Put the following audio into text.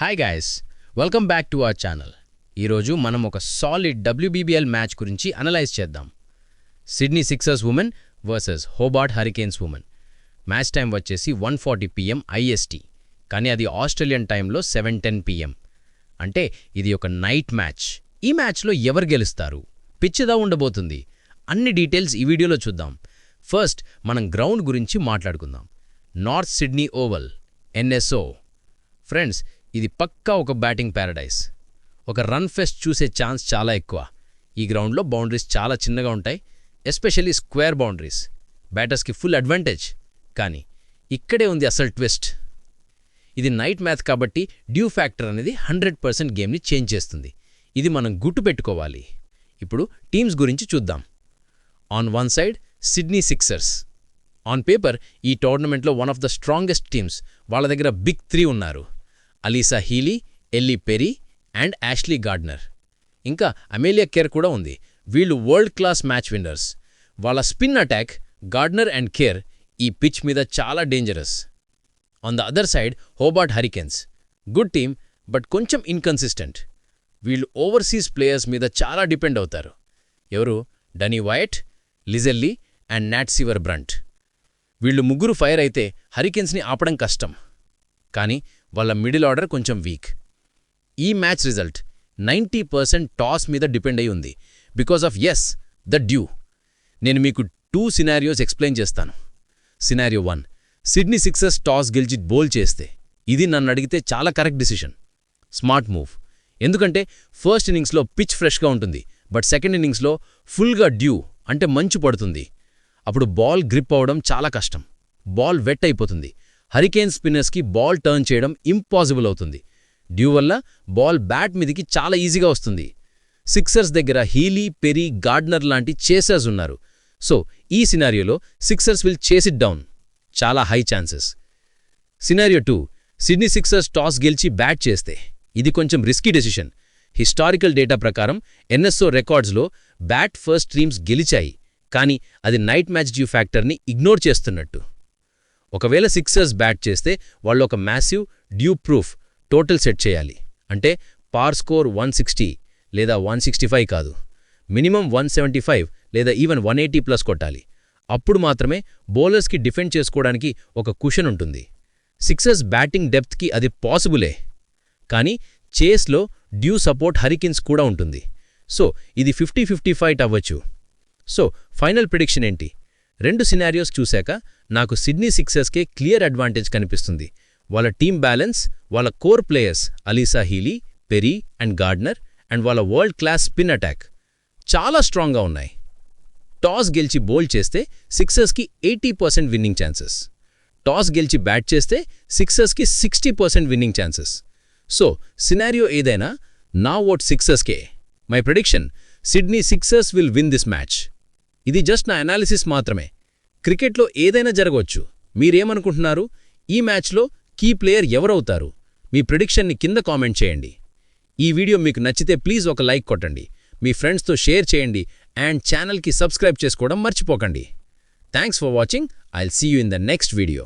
Hi guys welcome back to our channel ఈరోజు మనం ఒక సాలిడ్ డబ్ల్యూబీబీఎల్ మ్యాచ్ గురించి అనలైజ్ చేద్దాం. Sydney Sixers women versus Hobart Hurricanes women match time వచ్చేసి one forty PM IST కానీ అది ఆస్ట్రేలియన్ టైంలో సెవెన్ టెన్ పిఎం అంటే ఇది ఒక నైట్ మ్యాచ్ ఈ మ్యాచ్లో ఎవరు గెలుస్తారు? పిచ్చిదా ఉండబోతుంది? అన్ని డీటెయిల్స్ ఈ వీడియోలో చూద్దాం. ఫస్ట్ మనం గ్రౌండ్ గురించి మాట్లాడుకుందాం. North Sydney Oval NSO friends ఇది పక్కా ఒక బ్యాటింగ్ ప్యారడైస్. ఒక రన్ ఫెస్ట్ చూసే ఛాన్స్ చాలా ఎక్కువ. ఈ గ్రౌండ్లో బౌండరీస్ చాలా చిన్నగా ఉంటాయి ఎస్పెషల్లీ స్క్వేర్ బౌండరీస్. బ్యాటర్స్కి ఫుల్ అడ్వాంటేజ్. కానీ ఇక్కడే ఉంది అసలు ట్విస్ట్. ఇది నైట్ మ్యాథ్ కాబట్టి డ్యూ ఫ్యాక్టర్ అనేది హండ్రెడ్ పర్సెంట్ గేమ్ని చేంజ్ చేస్తుంది. ఇది మనం గుట్టు పెట్టుకోవాలి. ఇప్పుడు టీమ్స్ గురించి చూద్దాం. On one side Sydney Sixers. On paper ఈ టోర్నమెంట్లో one of the strongest teams. వాళ్ళ దగ్గర బిగ్ త్రీ ఉన్నారు. Alyssa Healy Ellyse Perry and Ashleigh Gardner. ఇంకా అమేలియా కేర్ కూడా ఉంది. వీళ్ళు వరల్డ్ క్లాస్ మ్యాచ్ విన్నర్స్. వాళ్ళ spin attack Gardner and Kerr ఈ పిచ్ మీద చాలా dangerous. On the other side Hobart Hurricanes. Good team but కొంచెం ఇన్కన్సిస్టెంట్. వీళ్ళు ఓవర్సీస్ ప్లేయర్స్ మీద చాలా డిపెండ్ అవుతారు. ఎవరు? Danni Wyatt Lizelle and Nat Sciver Brunt. వీళ్ళు ముగ్గురు ఫైర్ అయితే హరికెన్స్ని ఆపడం కష్టం. కానీ వాళ్ళ మిడిల్ ఆర్డర్ కొంచెం వీక్ ఈ match result ninety percent toss మీద డిపెండ్ అయి ఉంది. Because of yes the dew నేను మీకు టూ సినారియోస్ ఎక్స్ప్లెయిన్ చేస్తాను. Scenario one Sydney Sixers toss గెలిచి బోల్ చేస్తే ఇది నన్ను అడిగితే చాలా కరెక్ట్ డిసిషన్ స్మార్ట్ మూవ్ ఎందుకంటే ఫస్ట్ ఇన్నింగ్స్లో పిచ్ ఫ్రెష్గా ఉంటుంది బట్ సెకండ్ ఇన్నింగ్స్లో ఫుల్గా డ్యూ అంటే మంచు పడుతుంది. అప్పుడు బాల్ గ్రిప్ అవడం చాలా కష్టం. బాల్ వెట్ అయిపోతుంది. హరికేన్ స్పిన్నర్స్కి బాల్ టర్న్ చేయడం ఇంపాసిబుల్ అవుతుంది. డ్యూ వల్ల బాల్ బ్యాట్ మీదికి చాలా ఈజీగా వస్తుంది. సిక్సర్స్ దగ్గర హీలీ పెరీ గార్డ్నర్ లాంటి చేసర్స్ ఉన్నారు. సో ఈ సినారియోలో Sixers will chase it down. చాలా high chances. Scenario two Sydney Sixers toss గెలిచి బ్యాట్ చేస్తే. ఇది కొంచెం రిస్కీ డెసిషన్. హిస్టారికల్ డేటా ప్రకారం ఎన్ఎస్ఓ రికార్డ్స్లో బ్యాట్ ఫస్ట్ టీమ్స్ గెలిచాయి. కానీ అది నైట్ మ్యాచ్ డ్యూ ఫ్యాక్టర్ని ఇగ్నోర్ చేస్తున్నట్టు. ఒకవేళ సిక్సర్స్ బ్యాట్ చేస్తే వాళ్ళు ఒక massive dew proof total set చేయాలి. అంటే పార్ స్కోర్ వన్ సిక్స్టీ లేదా వన్ సిక్స్టీ ఫైవ్ కాదు. మినిమం వన్ సెవెంటీ ఫైవ్ లేదా ఈవెన్ వన్ ఎయిటీ ప్లస్ కొట్టాలి. అప్పుడు మాత్రమే బౌలర్స్కి డిఫెండ్ చేసుకోవడానికి ఒక కుషన్ ఉంటుంది. సిక్సర్స్ బ్యాటింగ్ డెప్త్కి అది పాసిబులే కానీ చేస్లో డ్యూ సపోర్ట్ హరికిన్స్ కూడా ఉంటుంది. సో ఇది ఫిఫ్టీ ఫిఫ్టీ ఫైట్ అవ్వచ్చు. సో ఫైనల్ ప్రిడిక్షన్ ఏంటి? రెండు సినారియోస్ చూశాక నాకు సిడ్నీ సిక్సర్స్కే క్లియర్ అడ్వాంటేజ్ కనిపిస్తుంది. వాళ్ళ టీమ్ బ్యాలెన్స్ వాళ్ళ core players Alyssa Healy Perry and Gardner and వాళ్ళ వరల్డ్ క్లాస్ స్పిన్ అటాక్ చాలా స్ట్రాంగ్గా ఉన్నాయి. టాస్ గెలిచి బౌల్ చేస్తే సిక్సర్స్కి eighty percent winning chances toss గెలిచి బ్యాట్ చేస్తే సిక్సర్స్కి sixty percent winning chances so scenario ఏదైనా నా vote సిక్సర్స్కే my prediction Sydney Sixers will win this match ఇది జస్ట్ నా అనాలిసిస్ మాత్రమే. క్రికెట్లో ఏదైనా జరగవచ్చు. మీరేమనుకుంటున్నారు? ఈ మ్యాచ్లో కీ ప్లేయర్ ఎవరవుతారు? మీ ప్రిడిక్షన్ని కింద కామెంట్ చేయండి. ఈ వీడియో మీకు నచ్చితే ప్లీజ్ ఒక లైక్ కొట్టండి. మీ ఫ్రెండ్స్తో షేర్ చేయండి అండ్ ఛానల్కి సబ్స్క్రైబ్ చేసుకోవడం మర్చిపోకండి. Thanks for watching I'll see you in the next video